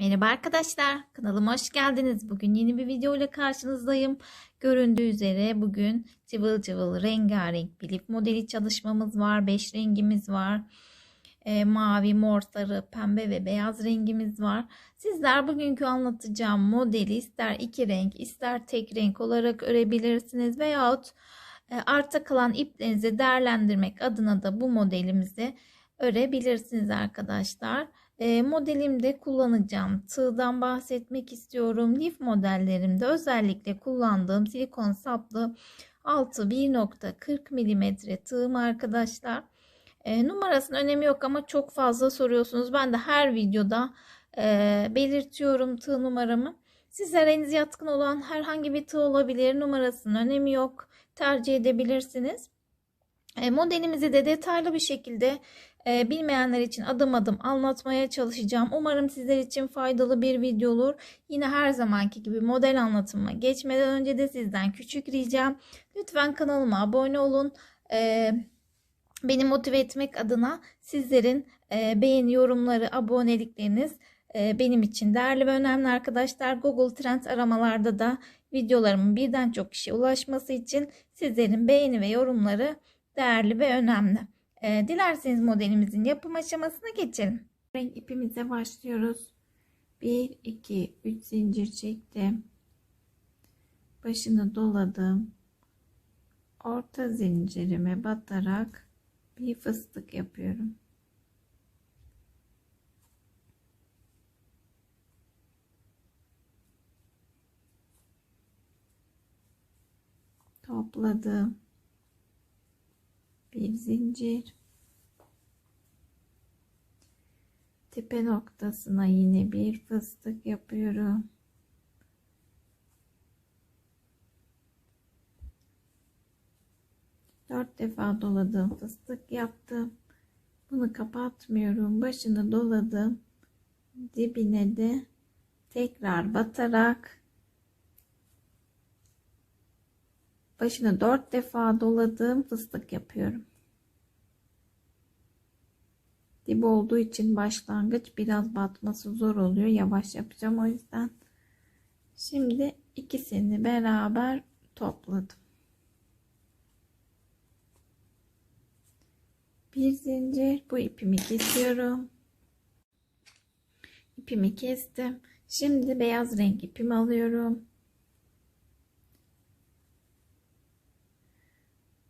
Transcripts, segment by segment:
Merhaba arkadaşlar, kanalıma hoş geldiniz. Bugün yeni bir video ile karşınızdayım. Göründüğü üzere bugün cıvıl cıvıl rengarenk bir lif modeli çalışmamız var. 5 rengimiz var. E, mavi, mor, sarı, pembe ve beyaz rengimiz var. Sizler bugünkü anlatacağım modeli ister iki renk ister tek renk olarak örebilirsiniz veyahut e, arta kalan iplerinizi değerlendirmek adına da bu modelimizi örebilirsiniz arkadaşlar. E, modelimde kullanacağım tığdan bahsetmek istiyorum. Lif modellerimde özellikle kullandığım silikon saplı 6 1.40 mm tığım arkadaşlar. E, numarasının önemi yok ama çok fazla soruyorsunuz. Ben de her videoda e, belirtiyorum tığ numaramı. Sizler elinize yatkın olan herhangi bir tığ olabilir. Numarasının önemi yok. Tercih edebilirsiniz. E, modelimizi de detaylı bir şekilde e, bilmeyenler için adım adım anlatmaya çalışacağım. Umarım sizler için faydalı bir video olur. Yine her zamanki gibi model anlatımına geçmeden önce de sizden küçük ricam. Lütfen kanalıma abone olun. E, beni motive etmek adına sizlerin e, beğeni, yorumları, abonelikleriniz e, benim için değerli ve önemli arkadaşlar. Google Trends aramalarda da videolarımın birden çok kişiye ulaşması için sizlerin beğeni ve yorumları değerli ve önemli. E, dilerseniz modelimizin yapım aşamasına geçelim. Renk ipimize başlıyoruz. 1, 2, 3 zincir çektim. Başını doladım. Orta zincirime batarak bir fıstık yapıyorum. Topladım. Bir zincir. Tepe noktasına yine bir fıstık yapıyorum. Dört defa doladım fıstık yaptım. Bunu kapatmıyorum. Başını doladım. Dibine de tekrar batarak başını dört defa doladım. Fıstık yapıyorum. Dip olduğu için başlangıç biraz batması zor oluyor. Yavaş yapacağım o yüzden. Şimdi ikisini beraber topladım. Bir zincir bu ipimi kesiyorum. İpimi kestim. Şimdi beyaz renk ipimi alıyorum.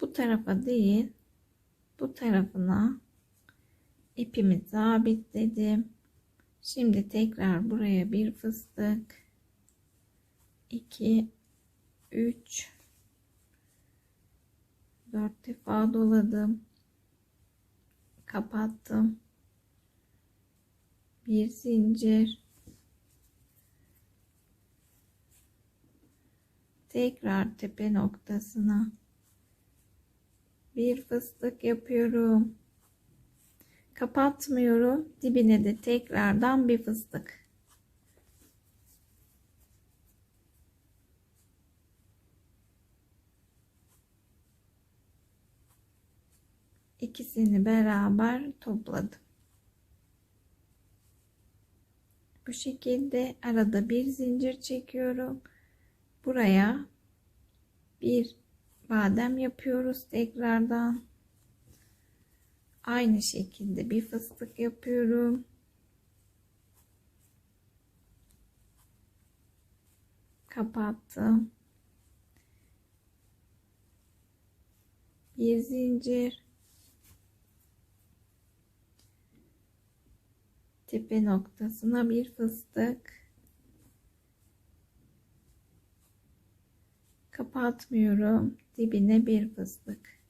Bu tarafa değil bu tarafına ipimi sabitledim. Şimdi tekrar buraya bir fıstık 2 3 4 defa doladım. Kapattım. Bir zincir. Tekrar tepe noktasına bir fıstık yapıyorum kapatmıyorum. Dibine de tekrardan bir fıstık. İkisini beraber topladım. Bu şekilde arada bir zincir çekiyorum. Buraya bir badem yapıyoruz tekrardan. Aynı şekilde bir fıstık yapıyorum. Kapattım. Bir zincir. Tepe noktasına bir fıstık. Kapatmıyorum. Dibine bir fıstık.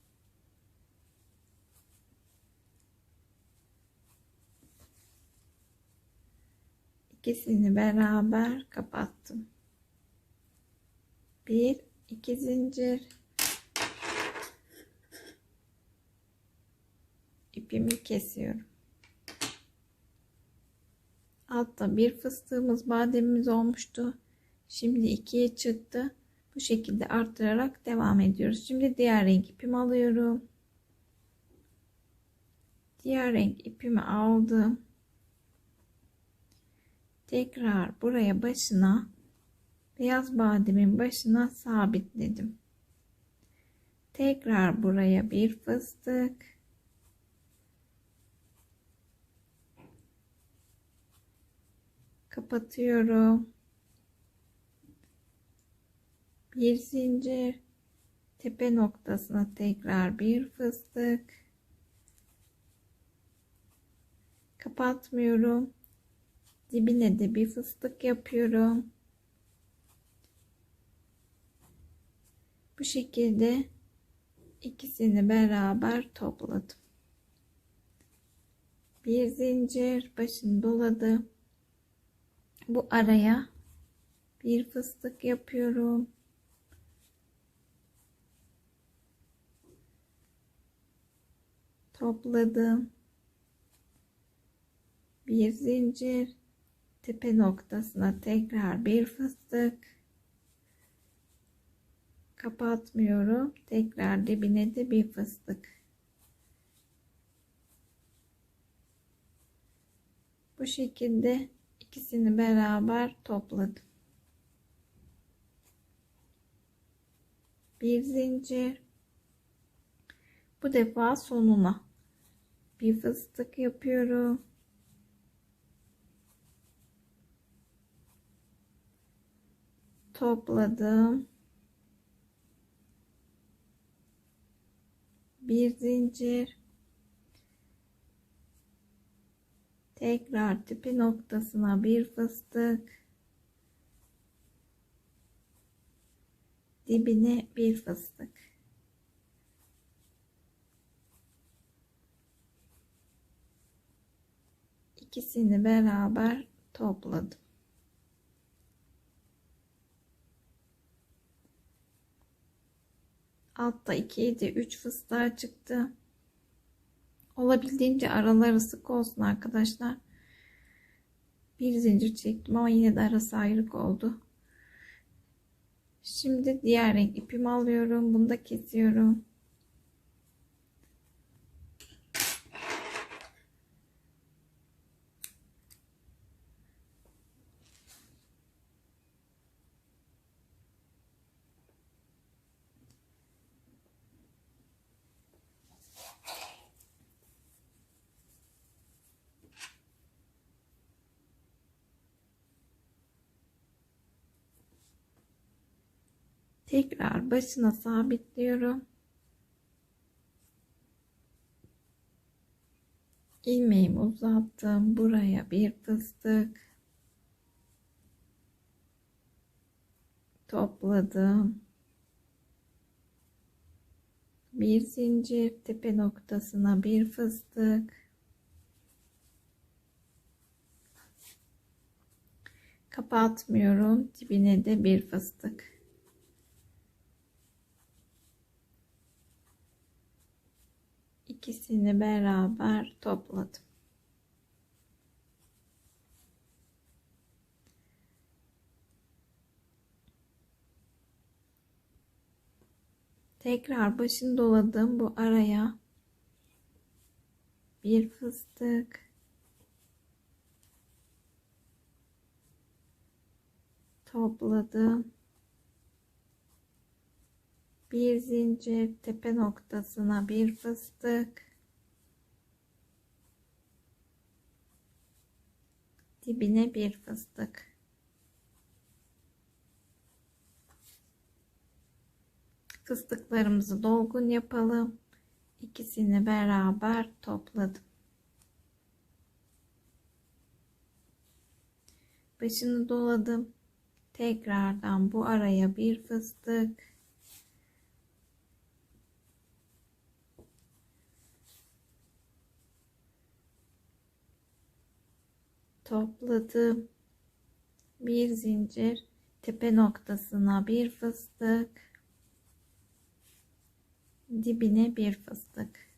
ikisini beraber kapattım. Bir, iki zincir. ipimi kesiyorum. Altta bir fıstığımız, bademimiz olmuştu. Şimdi ikiye çıktı. Bu şekilde arttırarak devam ediyoruz. Şimdi diğer renk ipimi alıyorum. Diğer renk ipimi aldım Tekrar buraya başına beyaz bademin başına sabitledim. Tekrar buraya bir fıstık. Kapatıyorum. Bir zincir. Tepe noktasına tekrar bir fıstık. Kapatmıyorum. Dibine de bir fıstık yapıyorum. Bu şekilde ikisini beraber topladım. Bir zincir başını doladım. Bu araya bir fıstık yapıyorum. Topladım. Bir zincir tepe noktasına tekrar bir fıstık kapatmıyorum. Tekrar dibine de bir fıstık. Bu şekilde ikisini beraber topladım. Bir zincir. Bu defa sonuna bir fıstık yapıyorum. Topladım. bir zincir tekrar tipi noktasına bir fıstık dibine bir fıstık ikisini beraber topladım Altta 2 7 3 fıstığa çıktı. Olabildiğince araları sık olsun arkadaşlar. Bir zincir çektim ama yine de arası ayrık oldu. Şimdi diğer renk ipimi alıyorum. Bunu da kesiyorum. Tekrar başına sabitliyorum. ilmeğimi uzattım. Buraya bir fıstık. Topladım. Bir zincir tepe noktasına bir fıstık. Kapatmıyorum. Dibine de bir fıstık. İkisini beraber topladım. Tekrar başını doladım bu araya. Bir fıstık. Topladım bir zincir tepe noktasına bir fıstık. Dibine bir fıstık. Fıstıklarımızı dolgun yapalım. İkisini beraber topladım başını doladım. Tekrardan bu araya bir fıstık topladım. Bir zincir tepe noktasına bir fıstık dibine bir fıstık.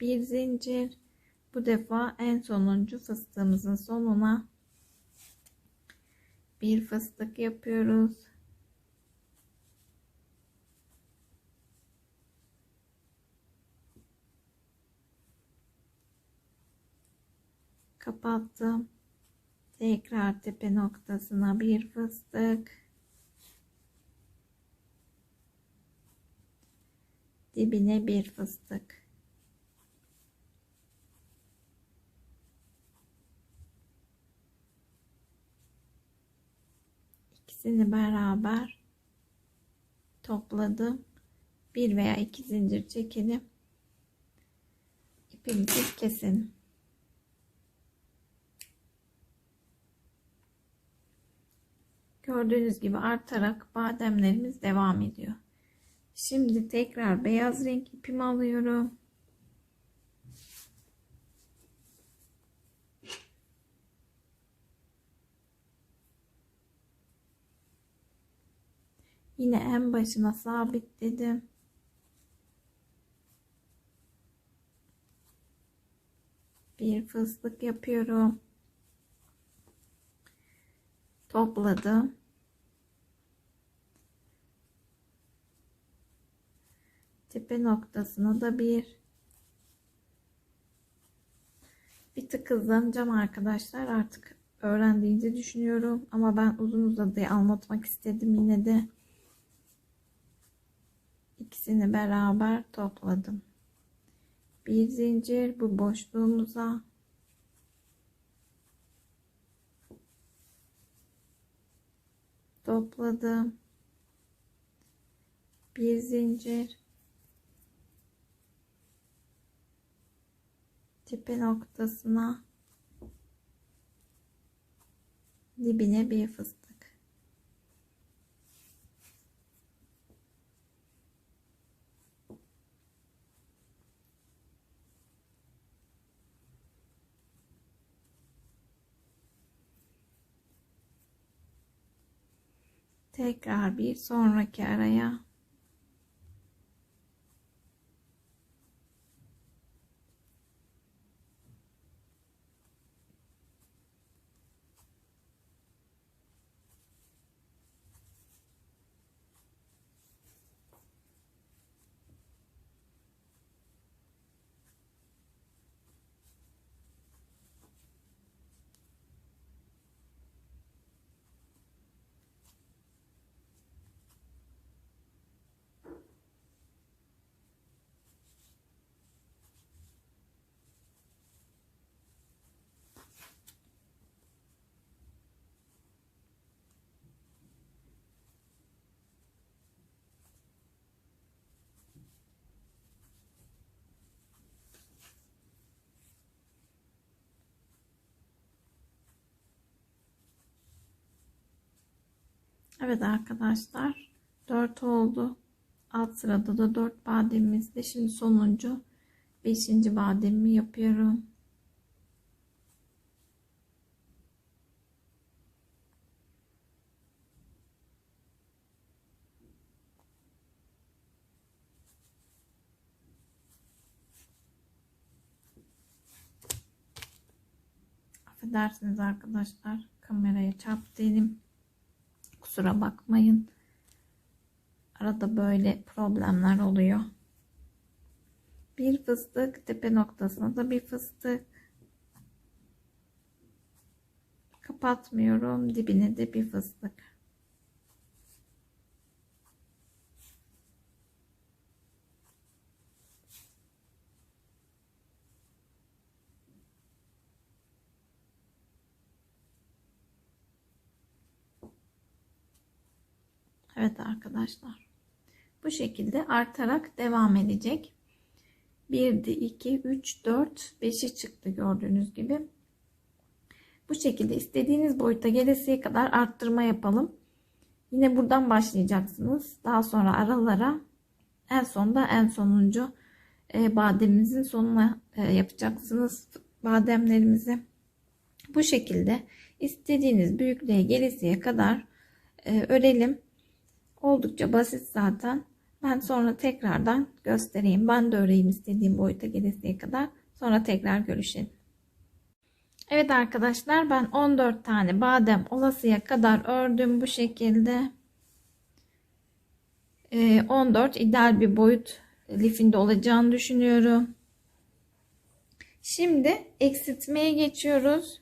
Bir zincir bu defa en sonuncu fıstığımızın sonuna bir fıstık yapıyoruz. Kapattım. Tekrar tepe noktasına bir fıstık. Dibine bir fıstık. İkisini beraber topladım. Bir veya iki zincir çekelim. İpimizi keselim. Gördüğünüz gibi artarak bademlerimiz devam ediyor. Şimdi tekrar beyaz renk ipimi alıyorum. Yine en başına sabitledim. Bir fıstık yapıyorum. Topladım. Tepe noktasına da bir bir tık hızlanacağım arkadaşlar. Artık öğrendiğinizi düşünüyorum. Ama ben uzun uzadıya anlatmak istedim yine de. ikisini beraber topladım. Bir zincir bu boşluğumuza topladım. Bir zincir tepe noktasına dibine bir fıstık. Tekrar bir sonraki araya Evet arkadaşlar 4 oldu. Alt sırada da 4 bademimizde. Şimdi sonuncu 5. bademimi yapıyorum. Affedersiniz arkadaşlar. Kameraya çarptı elim. Kusura bakmayın. Arada böyle problemler oluyor. Bir fıstık tepe noktasına da bir fıstık. Kapatmıyorum. Dibine de bir fıstık. Evet arkadaşlar. Bu şekilde artarak devam edecek. 1'di 2 3 4 5'i çıktı gördüğünüz gibi. Bu şekilde istediğiniz boyuta gelesiye kadar arttırma yapalım. Yine buradan başlayacaksınız. Daha sonra aralara en sonda en sonuncu e, bademimizin sonuna e, yapacaksınız bademlerimizi. Bu şekilde istediğiniz büyüklüğe gelesiye kadar e, örelim. Oldukça basit zaten. Ben sonra tekrardan göstereyim. Ben de öreyim istediğim boyuta gelesiye kadar. Sonra tekrar görüşelim. Evet arkadaşlar ben 14 tane badem olasıya kadar ördüm bu şekilde. 14 ee, ideal bir boyut lifinde olacağını düşünüyorum. Şimdi eksiltmeye geçiyoruz.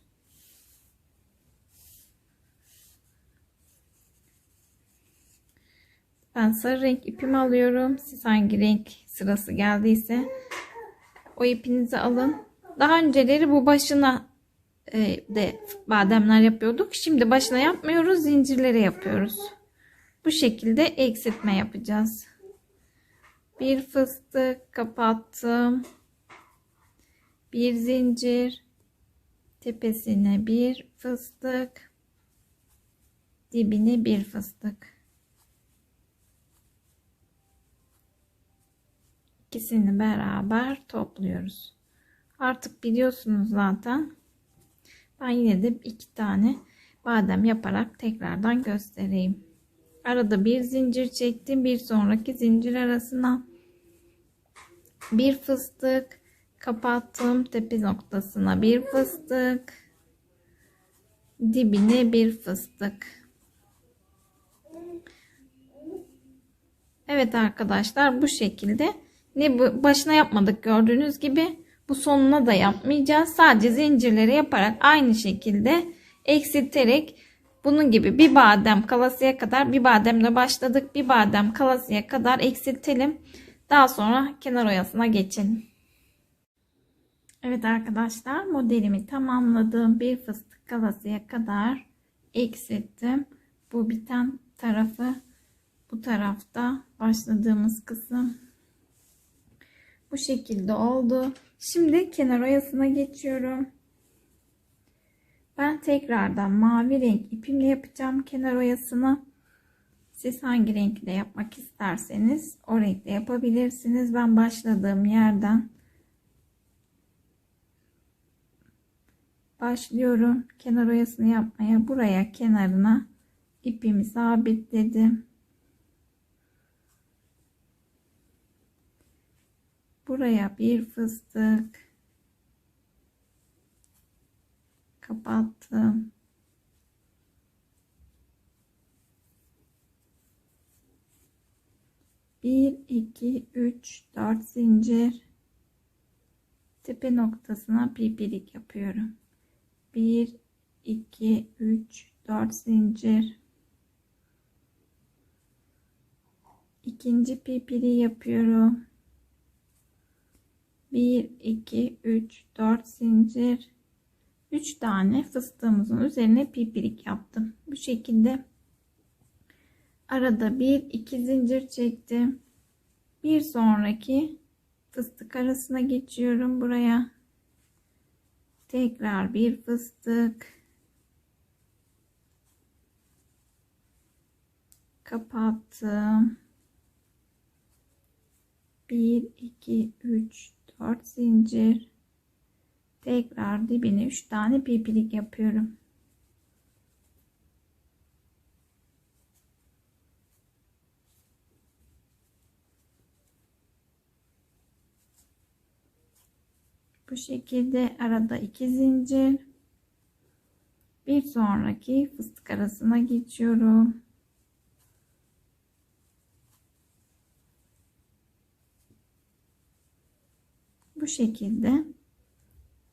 Ben sarı renk ipimi alıyorum. Siz hangi renk sırası geldiyse o ipinizi alın. Daha önceleri bu başına e, de bademler yapıyorduk. Şimdi başına yapmıyoruz. Zincirlere yapıyoruz. Bu şekilde eksiltme yapacağız. Bir fıstık kapattım. Bir zincir. Tepesine bir fıstık. Dibine bir fıstık. İkisini beraber topluyoruz. Artık biliyorsunuz zaten. Ben yine de iki tane badem yaparak tekrardan göstereyim. Arada bir zincir çektim. Bir sonraki zincir arasına bir fıstık kapattım. Tepe noktasına bir fıstık. Dibine bir fıstık. Evet arkadaşlar bu şekilde ne başına yapmadık gördüğünüz gibi bu sonuna da yapmayacağız. Sadece zincirleri yaparak aynı şekilde eksilterek bunun gibi bir badem kalasıya kadar bir bademle başladık. Bir badem kalasıya kadar eksiltelim. Daha sonra kenar oyasına geçelim. Evet arkadaşlar modelimi tamamladım. Bir fıstık kalasıya kadar eksilttim. Bu biten tarafı bu tarafta başladığımız kısım bu şekilde oldu. Şimdi kenar oyasına geçiyorum. Ben tekrardan mavi renk ipimle yapacağım kenar oyasını. Siz hangi renkle yapmak isterseniz o renkle yapabilirsiniz. Ben başladığım yerden başlıyorum. Kenar oyasını yapmaya buraya kenarına ipimi sabitledim. Buraya bir fıstık kapattım. Bir, iki, üç, dört zincir. Tepe noktasına pipirik yapıyorum. Bir, iki, üç, dört zincir. İkinci pipiri yapıyorum. 1 2 3 4 zincir. 3 tane fıstığımızın üzerine pipirik yaptım. Bu şekilde. Arada 1 2 zincir çektim. Bir sonraki fıstık arasına geçiyorum buraya. Tekrar bir fıstık. Kapattım. 1 2 3 4 zincir. Tekrar dibine 3 tane pipilik yapıyorum. Bu şekilde arada 2 zincir. Bir sonraki fıstık arasına geçiyorum bu şekilde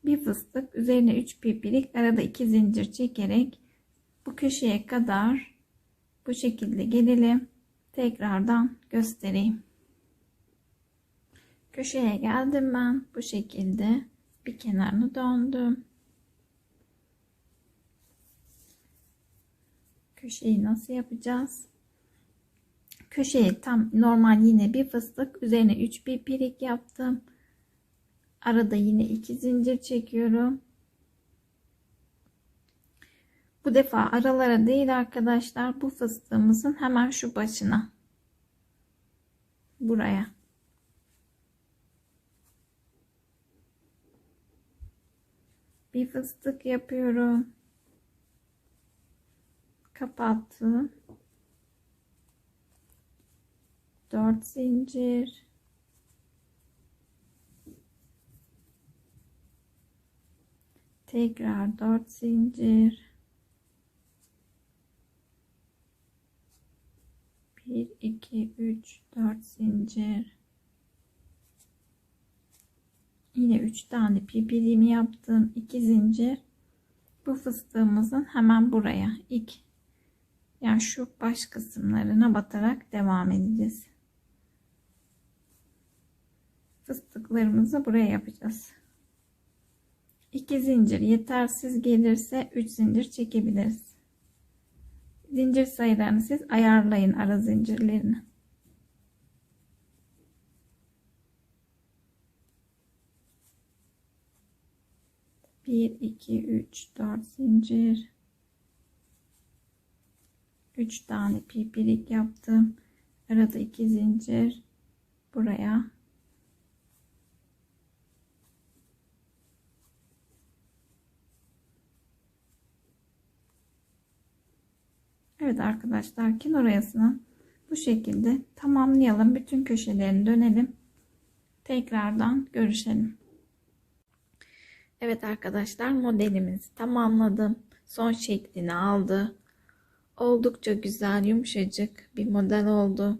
bir fıstık üzerine 3 pipirik arada 2 zincir çekerek bu köşeye kadar bu şekilde gelelim. Tekrardan göstereyim. Köşeye geldim ben. Bu şekilde bir kenarını döndüm. Köşeyi nasıl yapacağız? Köşeye tam normal yine bir fıstık üzerine 3 pipirik yaptım Arada yine iki zincir çekiyorum. Bu defa aralara değil arkadaşlar. Bu fıstığımızın hemen şu başına. Buraya. Bir fıstık yapıyorum. Kapattım. 4 zincir. Tekrar 4 zincir 1 2 3 4 zincir yine 3 3 tane pipiliğimi yaptım. 2 zincir. Bu fıstığımızın hemen buraya ilk yani şu baş kısımlarına batarak devam edeceğiz. Fıstıklarımızı buraya yapacağız. 2 zincir yetersiz gelirse 3 zincir çekebiliriz. Zincir sayılarını siz ayarlayın ara zincirlerini. Bir, iki, üç, dört zincir. Üç tane pipirik yaptım. Arada iki zincir. Buraya. Evet arkadaşlar kenar oyasını bu şekilde tamamlayalım. Bütün köşelerini dönelim. Tekrardan görüşelim. Evet arkadaşlar modelimizi tamamladım. Son şeklini aldı. Oldukça güzel yumuşacık bir model oldu.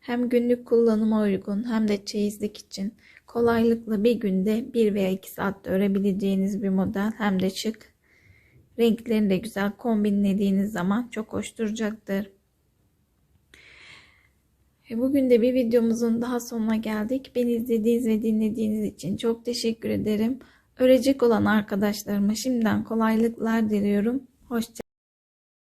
Hem günlük kullanıma uygun hem de çeyizlik için kolaylıkla bir günde 1 veya 2 saatte örebileceğiniz bir model hem de şık. Renklerini de güzel kombinlediğiniz zaman çok hoş duracaktır. Bugün de bir videomuzun daha sonuna geldik. Beni izlediğiniz ve dinlediğiniz için çok teşekkür ederim. Örecek olan arkadaşlarıma şimdiden kolaylıklar diliyorum. Hoşçakalın.